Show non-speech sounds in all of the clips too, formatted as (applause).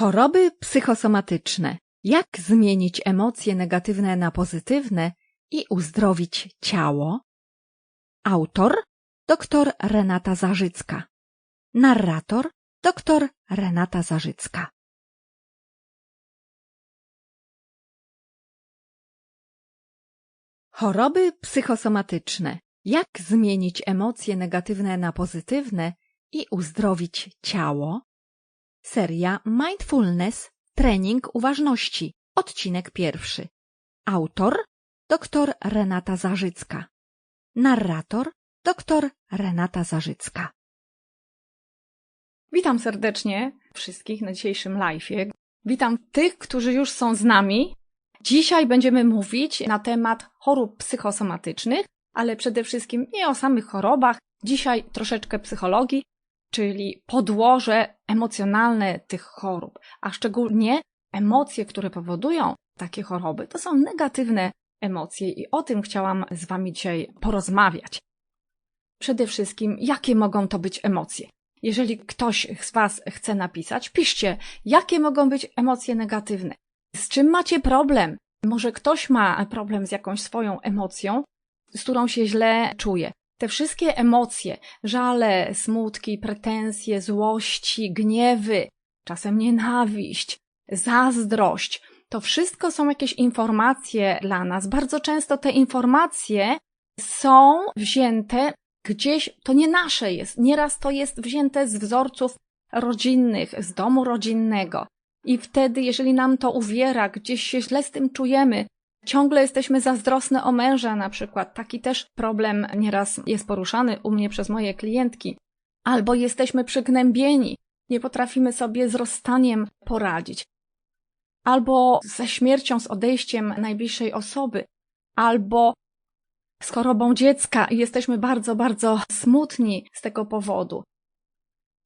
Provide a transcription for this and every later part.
Choroby psychosomatyczne. Jak zmienić emocje negatywne na pozytywne i uzdrowić ciało? Autor dr Renata Zarzycka. Narrator dr Renata Zarzycka. Choroby psychosomatyczne. Jak zmienić emocje negatywne na pozytywne i uzdrowić ciało? Seria Mindfulness Trening Uważności. Odcinek pierwszy. Autor dr Renata Zarzycka. Narrator dr Renata Zarzycka. Witam serdecznie wszystkich na dzisiejszym live'ie. Witam tych, którzy już są z nami. Dzisiaj będziemy mówić na temat chorób psychosomatycznych, ale przede wszystkim nie o samych chorobach. Dzisiaj troszeczkę psychologii, czyli podłoże emocjonalne tych chorób, a szczególnie emocje, które powodują takie choroby. To są negatywne emocje i o tym chciałam z Wami dzisiaj porozmawiać. Przede wszystkim, jakie mogą to być emocje? Jeżeli ktoś z Was chce napisać, piszcie, jakie mogą być emocje negatywne. Z czym macie problem? Może ktoś ma problem z jakąś swoją emocją, z którą się źle czuje. Te wszystkie emocje, żale, smutki, pretensje, złości, gniewy, czasem nienawiść, zazdrość, to wszystko są jakieś informacje dla nas. Bardzo często te informacje są wzięte gdzieś, to nie nasze jest. Nieraz to jest wzięte z wzorców rodzinnych, z domu rodzinnego. I wtedy, jeżeli nam to uwiera, gdzieś się źle z tym czujemy, ciągle jesteśmy zazdrosne o męża na przykład, taki też problem nieraz jest poruszany u mnie przez moje klientki. Albo jesteśmy przygnębieni, nie potrafimy sobie z rozstaniem poradzić. Albo ze śmiercią, z odejściem najbliższej osoby, albo z chorobą dziecka i jesteśmy bardzo, bardzo smutni z tego powodu.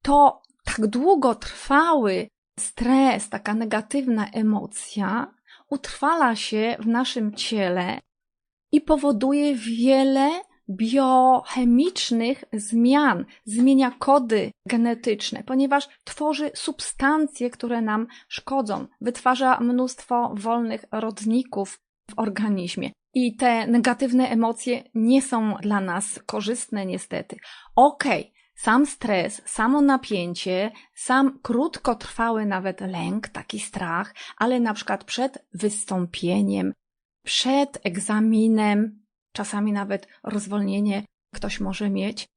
To tak długo trwały stres, taka negatywna emocja utrwala się w naszym ciele i powoduje wiele biochemicznych zmian, zmienia kody genetyczne, ponieważ tworzy substancje, które nam szkodzą, wytwarza mnóstwo wolnych rodników w organizmie. I te negatywne emocje nie są dla nas korzystne, niestety. Okej, okay, sam stres, samo napięcie, sam krótkotrwały nawet lęk, taki strach, ale na przykład przed wystąpieniem, przed egzaminem, czasami nawet rozwolnienie ktoś może mieć,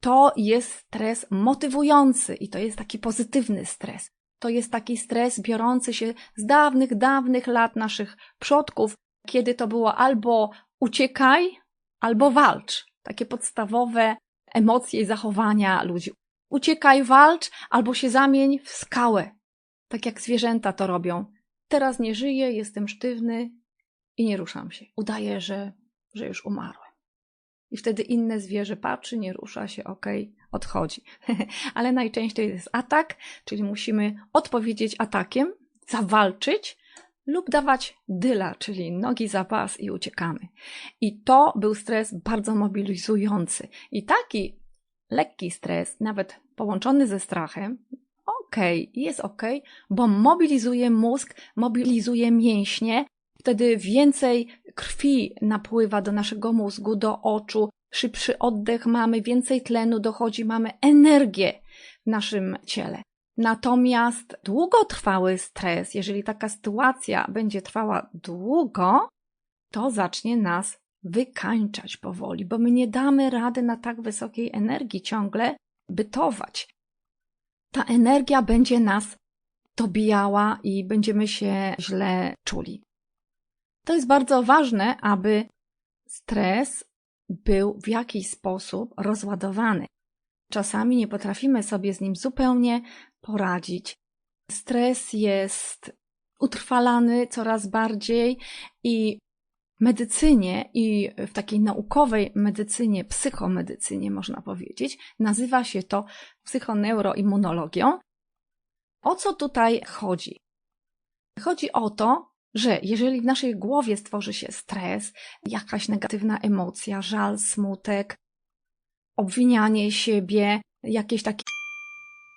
to jest stres motywujący i to jest taki pozytywny stres. To jest taki stres biorący się z dawnych, dawnych lat naszych przodków, kiedy to było albo uciekaj, albo walcz. Takie podstawowe emocje i zachowania ludzi. Uciekaj, walcz, albo się zamień w skałę. Tak jak zwierzęta to robią. Teraz nie żyję, jestem sztywny i nie ruszam się. Udaję, że, że już umarłem. I wtedy inne zwierzę patrzy, nie rusza się, okej, odchodzi. (laughs) Ale najczęściej jest atak, czyli musimy odpowiedzieć atakiem, zawalczyć, lub dawać dyla, czyli nogi za pas i uciekamy. I to był stres bardzo mobilizujący. I taki lekki stres, nawet połączony ze strachem, okej, okay, jest okej, okay, bo mobilizuje mózg, mobilizuje mięśnie, wtedy więcej krwi napływa do naszego mózgu, do oczu, szybszy oddech mamy, więcej tlenu dochodzi, mamy energię w naszym ciele. Natomiast długotrwały stres, jeżeli taka sytuacja będzie trwała długo, to zacznie nas wykańczać powoli, bo my nie damy rady na tak wysokiej energii ciągle bytować. Ta energia będzie nas dobijała i będziemy się źle czuli. To jest bardzo ważne, aby stres był w jakiś sposób rozładowany. Czasami nie potrafimy sobie z nim zupełnie poradzić. Stres jest utrwalany coraz bardziej i medycynie i w takiej naukowej medycynie, psychomedycynie można powiedzieć, nazywa się to psychoneuroimmunologią. O co tutaj chodzi? Chodzi o to, że jeżeli w naszej głowie stworzy się stres, jakaś negatywna emocja, żal, smutek, obwinianie siebie, jakieś takie